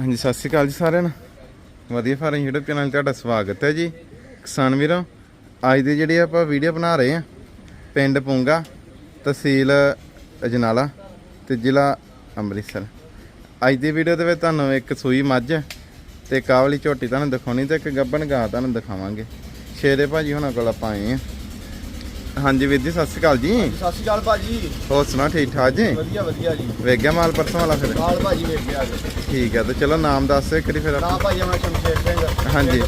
ਹਾਂਜੀ, ਸਤਿ ਸ਼੍ਰੀ ਅਕਾਲ ਜੀ ਸਾਰਿਆਂ ਨੂੰ। ਵਧੀਆ ਫਾਰਮ YouTube ਚੈਨਲ ਤੁਹਾਡਾ ਸਵਾਗਤ ਹੈ ਜੀ। ਕਿਸਾਨ ਵੀਰੋ, ਅੱਜ ਦੀ ਜਿਹੜੀ ਆਪਾਂ ਵੀਡੀਓ ਬਣਾ ਰਹੇ ਹਾਂ, ਪਿੰਡ ਪੁੰਗਾ, ਤਹਿਸੀਲ ਅਜਨਾਲਾ ਤੇ ਜ਼ਿਲ੍ਹਾ ਅੰਮ੍ਰਿਤਸਰ। ਅੱਜ ਦੀ ਵੀਡੀਓ ਦੇ ਵਿੱਚ ਤੁਹਾਨੂੰ ਇੱਕ ਸੂਈ ਮੱਝ ਤੇ ਕਾਵਲੀ ਝੋਟੀ ਤੁਹਾਨੂੰ ਦਿਖਾਉਣੀ ਤੇ ਇੱਕ ਗੱਬਣ ਗਾਂ ਤੁਹਾਨੂੰ ਦਿਖਾਵਾਂਗੇ। ਸ਼ੇਰੇ ਭਾਜੀ ਹੁਣਾਂ ਕੋਲ ਆਪਾਂ ਆਏ ਹਾਂ। ਹਾਂਜੀ ਵੀਰ ਜੀ ਸਤਿ ਸ਼੍ਰੀ ਅਕਾਲ ਜੀ। ਸਤਿ ਸ਼੍ਰੀ ਅਕਾਲ ਭਾਜੀ। ਹੋਰ ਸੁਣਾ ਠੀਕ ਠਾਕ ਜੀ? ਵਧੀਆ ਵਧੀਆ ਜੀ। ਵੇਖ ਗਿਆ ਮਾਲ ਪਰਸੋਂ ਵਾਲਾ ਫਿਰ? ਨਾਲ ਭਾਜੀ ਵੇਖ ਗਿਆ ਠੀਕ ਹੈ ਤੇ ਚਲੋ ਨਾਮ ਦੱਸ ਵਾਰੀ ਫਿਰ ਨਾ ਆਪਾਂ ਭਾਈ ਮੈਂ ਸ਼ਮਸ਼ੇਰ ਸਿੰਘ। ਹਾਂਜੀ।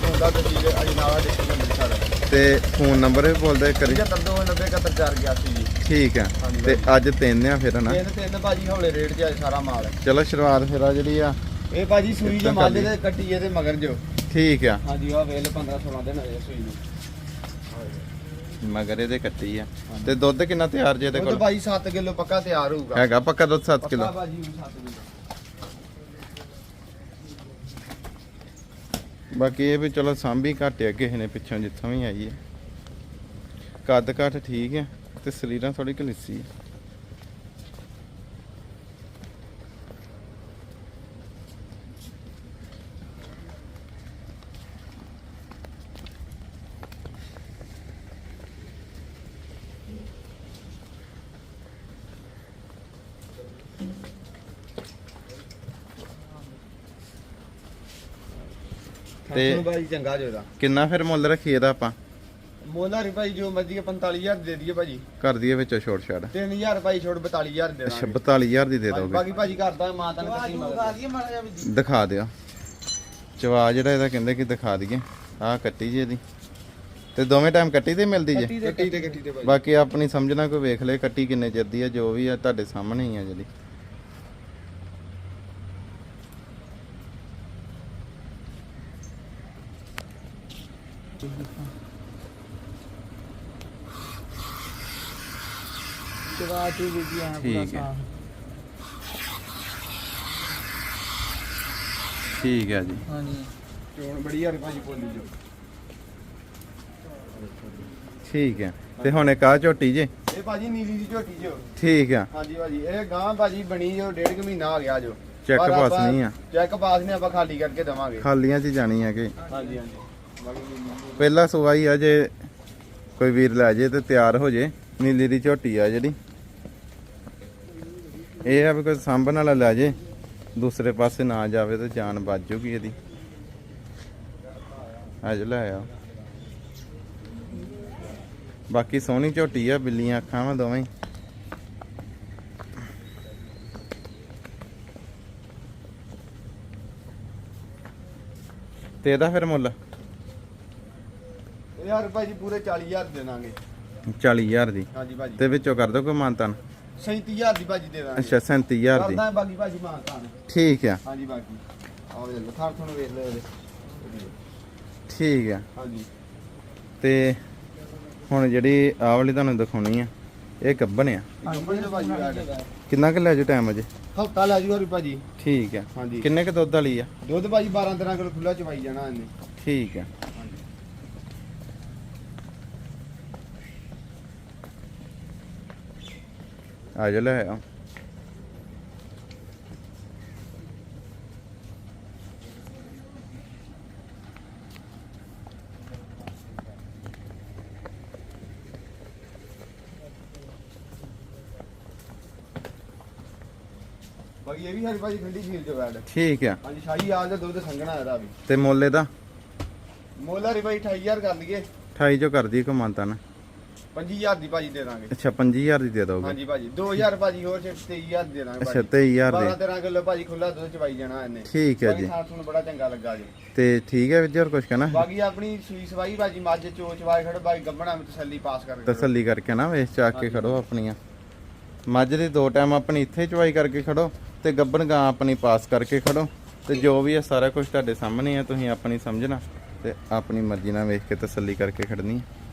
ਤੇ ਫੋਨ ਨੰਬਰ ਵੀ ਬੋਲਦਾ ਇੱਕ ਵਾਰੀ। 729071 ਜੀ। ਠੀਕ ਹੈ ਤੇ ਅੱਜ ਤਿੰਨ ਆ ਫਿਰ ਨਾ ਤਿੰਨ ਤਿੰਨ ਭਾਜੀ ਹੌਲੇ ਰੇਟ 'ਚ ਅੱਜ ਸਾਰਾ ਮਾਲ। ਚਲੋ ਸ਼ੁਰੂਆਤ ਫਿਰ ਆ ਜਿਹੜੀ ਆ। ਇਹ ਭਾਜੀ ਸੂਈ ਜੋ ਮਾਲੇ ਕਰ ਦੇ ਕੱਟੀ ਇਹਦੇ ਮਗਰ ਜੋ। ਠੀਕ ਆ। ਹਾਂਜੀ ਉਹ ਵੇਲ 15 16 ਦਿਨ ਹੋਏ ਸੂਈ ਨੂੰ। ਮਗਰ ਇਹਦੇ ਕੱਟੀ ਆ। ਤੇ ਦੁੱਧ ਕਿੰਨਾ ਤਿਆਰ ਜੇ ਇਹਦੇ ਕੋਲ? ਭਾਈ 7 ਕਿਲੋ ਪੱਕਾ ਤਿਆਰ ਹੋਊਗਾ। ਹੈਗਾ ਪੱਕਾ ਦੁੱਧ 7 ਪੱਕਾ ਕਿਲੋ। ਭਾਜੀ 7 ਕਿਲੋ। ਬਾਕੀ ਇਹ ਵੀ ਚਲੋ ਸਾਂਭੀ ਘੱਟ ਆ ਕਿਸੇ ਨੇ ਪਿੱਛੋਂ ਜਿੱਥੋਂ ਵੀ ਆਈ ਹੈ ਕੱਦ ਘੱਟ ਠੀਕ ਹੈ ਤੇ ਸਰੀਰਾਂ ਥੋੜੀ ਕਲਿੱਸੀ ਹੈ ਤੇ- ਭਾਈ ਚੰਗਾ ਜੋ ਇਹਦਾ ਕਿੰਨਾ ਫਿਰ ਮੁੱਲ ਰੱਖੀ ਇਹਦਾ ਆਪਾਂ? ਮੋਲਾ ਰੀ ਭਾਈ ਜੋ ਮਰਜ਼ੀ 45000 ਦੇ ਦਈਏ ਭਾਜੀ। ਕਰ ਦਈਏ ਵਿੱਚੋਂ ਛੋੜ ਛਾੜ 3000 ਭਾਈ ਛੋੜ 42000 ਦੇ ਅੱਛਾ ਦਾਂਗੇ। 42000 ਦੀ ਦੇ ਦੋਗੇ। ਬਾਕੀ ਭਾਜੀ ਕਰਦਾ ਮਾਂ ਤਾਂ ਕੱਟੀ ਮਗਰ ਦਿਖਾ ਦਿਓ। ਚਵਾ ਜਿਹੜਾ ਇਹਦਾ ਕਹਿੰਦੇ ਕਿ ਦਿਖਾ ਦਈਏ। ਆਹ ਕੱਟੀ ਜੀ ਇਹਦੀ। ਤੇ ਦੋਵੇਂ ਟਾਈਮ ਕੱਟੀ ਤੇ ਮਿਲਦੀ ਜੇ? ਕੱਟੀ ਤੇ ਕੱਟੀ ਤੇ ਭਾਈ ਬਾਕੀ ਆਪਣੀ ਸਮਝਣਾ ਕੋਈ ਵੇਖ ਲੈ ਕੱਟੀ ਕਿੰਨੇ ਚਿਰ ਦੀ ਆ ਜੋ ਵੀ ਆ ਤੁਹਾਡੇ ਸਾਹਮਣੇ ਹੀ ਆ ਜਿਹੜੀ। ਠੀਕ ਹੈ। ਠੀਕ ਹੈ ਜੀ ਹਾਂਜੀ ਚੋਣ ਬੜੀ ਯਾਰ ਭਾਜੀ ਬੋਲੀ ਜੋ ਠੀਕ ਹੈ ਤੇ ਹੁਣ ਇੱਕ ਆ ਝੋਟੀ ਜੇ ਇਹ ਭਾਜੀ ਨੀਲੀ ਦੀ ਝੋਟੀ ਜੋ ਠੀਕ ਆ ਹਾਂਜੀ ਭਾਜੀ ਇਹ ਗਾਂ ਭਾਜੀ ਬਣੀ ਜੋ ਡੇਢ ਕੁ ਮਹੀਨਾ ਆ ਗਿਆ ਜੋ ਚੈੱਕ ਪਰ ਪਾਸ ਆਪਾਂ- ਨਹੀਂ ਆ ਚੈੱਕ ਪਾਸ ਨਹੀਂ ਆਪਾਂ ਖਾਲੀ ਕਰਕੇ ਦਵਾਂਗੇ ਖਾਲੀਆਂ 'ਚ ਹੀ ਜਾਣੀ ਕਿ ਹਾਂਜੀ ਹਾਂਜੀ ਪਹਿਲਾ ਸਵਾਈ ਆ ਜੇ ਕੋਈ ਵੀਰ ਲੈ ਜੇ ਤੇ ਤਿਆਰ ਹੋ ਜੇ, ਨੀਲੀ ਦੀ ਝੋਟੀ ਆ ਜਿਹੜੀ। ਇਹ ਆ ਵੀ ਕੋਈ ਸਾਂਭਣ ਵਾਲਾ ਲੈ ਜੇ, ਦੂਸਰੇ ਪਾਸੇ ਨਾ ਜਾਵੇ ਤੇ ਜਾਨ ਬਚ ਜੂਗੀ ਇਹਦੀ। ਅੱਜ ਲੈ ਆ ਬਾਕੀ ਸੋਹਣੀ ਝੋਟੀ ਆ, ਬਿੱਲੀਆਂ ਅੱਖਾਂ ਵਾ ਦੋਵੇਂ। ਹੀ। ਤੇ ਇਹਦਾ ਫਿਰ ਮੁੱਲ? ਯਾਰ ਭਾਜੀ ਪੂਰੇ 40000 ਦੇ ਦਾਂਗੇ। 40000 ਦੀ? ਹਾਂਜੀ ਭਾਜੀ। ਤੇ ਵਿੱਚੋਂ ਕਰ ਦੋ ਕੋਈ ਮਾਨਤਨ? 37000 ਦੀ ਭਾਜੀ ਦੇ ਦਾਂਗੇ। ਅੱਛਾ 37000 ਦੀ। ਕਰਦਾ ਬਾਕੀ ਭਾਜੀ ਮਾਂ ਤਾਂ ਠੀਕ ਆ। ਹਾਂਜੀ ਬਾਕੀ ਆਓ ਜੀ ਲਖਾਰ ਤੁਹਾਨੂੰ ਵੇਖ ਲਿਓ। ਇਹਦੇ ਠੀਕ ਆ। ਹਾਂਜੀ। ਤੇ ਹੁਣ ਜਿਹੜੀ ਆਹ ਵਾਲੀ ਤੁਹਾਨੂੰ ਦਿਖਾਉਣੀ ਆ ਇਹ ਆ। ਭਾਜੀ ਕਿੰਨਾ ਕੁ ਲੈ ਜੋ ਟਾਈਮ ਅਜੇ? ਹਫਤਾ ਲੈ ਜੂਗਾ ਰੀ ਭਾਜੀ। ਠੀਕ ਆ। ਹਾਂਜੀ। ਕਿੰਨੇ ਕੁ ਦੁੱਧ ਵਾਲੀ ਆ? ਦੁੱਧ ਭਾਜੀ 12 13 ਕਿਲੋ ਖੁੱਲਾ ਚਵਾਈ ਜਾਣਾ ਇਹਨੇ। ਠੀਕ ਆ। ਆ ਜਾ ਲੈ ਆ। ਬਾਕੀ ਇਹ ਵੀ ਸਾਡੀ ਭਾਜੀ ਠੰਡੀ ਝੀਲ ਚ ਬੈਠ ਠੀਕ ਆ। ਹਾਂਜੀ ਸ਼ਾਹੀ ਆਲ ਦਾ ਦੁੱਧ ਸੰਘਣਾ ਇਹਦਾ ਵੀ। ਤੇ ਮੁੱਲ ਇਹਦਾ? ਮੋਲਾ ਰੀ ਭਾਈ 28000 ਕਰ ਲਈਏ 28 ਚੋਂ ਕਰਦੀ ਕੋ ਮਾਨਤਨ 25000 ਦੀ ਭਾਜੀ ਦੇ ਦਾਂਗੇ। ਅੱਛਾ 25000 ਦੀ ਦੇ ਦੋਗੇ? ਹਾਂਜੀ ਭਾਜੀ 2000 ਭਾਜੀ ਹੋਰ 23000 ਦੇ ਦਾਂਗੇ ਅੱਛਾ 23000 12 ਦੀ। 13 ਕਿਲੋ ਭਾਜੀ ਖੁੱਲਾ ਦੁੱਧ ਚਵਾਈ ਜਾਣਾ ਇਹਨੇ। ਠੀਕ ਹੈ ਜੀ। ਬਾਕੀ ਸਾਨੂੰ ਬੜਾ ਚੰਗਾ ਲੱਗਾ ਜੀ। ਤੇ ਠੀਕ ਹੈ ਵੀਰ ਜੀ ਹੋਰ ਕੁਝ ਕਹਿਣਾ? ਬਾਕੀ ਆਪਣੀ ਸੂਈ ਸਵਾਈ ਭਾਜੀ ਮੱਝ ਚੋਚ ਵਾਏ ਖੜ ਬਾਈ ਗੱਬਣਾ ਵਿੱਚ ਤਸੱਲੀ ਪਾਸ ਕਰਕੇ ਤਸੱਲੀ ਕਰਕੇ ਨਾ ਵੇਚ ਚੱਕ ਕੇ। ਖੜੋ ਆਪਣੀਆਂ। ਮੱਝ ਦੇ ਦੋ ਟਾਈਮ ਆਪਣੀ ਇੱਥੇ ਚਵਾਈ ਕਰਕੇ ਖੜੋ ਤੇ ਗੱਬਣ ਗਾਂ ਆਪਣੀ ਪਾਸ ਕਰਕੇ ਖੜੋ ਤੇ ਜੋ ਵੀ ਹੈ ਸਾਰਾ ਕੁਝ ਤੁਹਾਡੇ ਸਾਹਮਣੇ ਹੈ ਤੁਸੀਂ ਆਪਣੀ ਸਮਝਣਾ ਤੇ ਆਪਣੀ ਮਰਜ਼ੀ ਨਾਲ ਵੇਖ ਕੇ ਤਸੱਲੀ ਕਰਕੇ ਖੜਨੀ ਹੈ।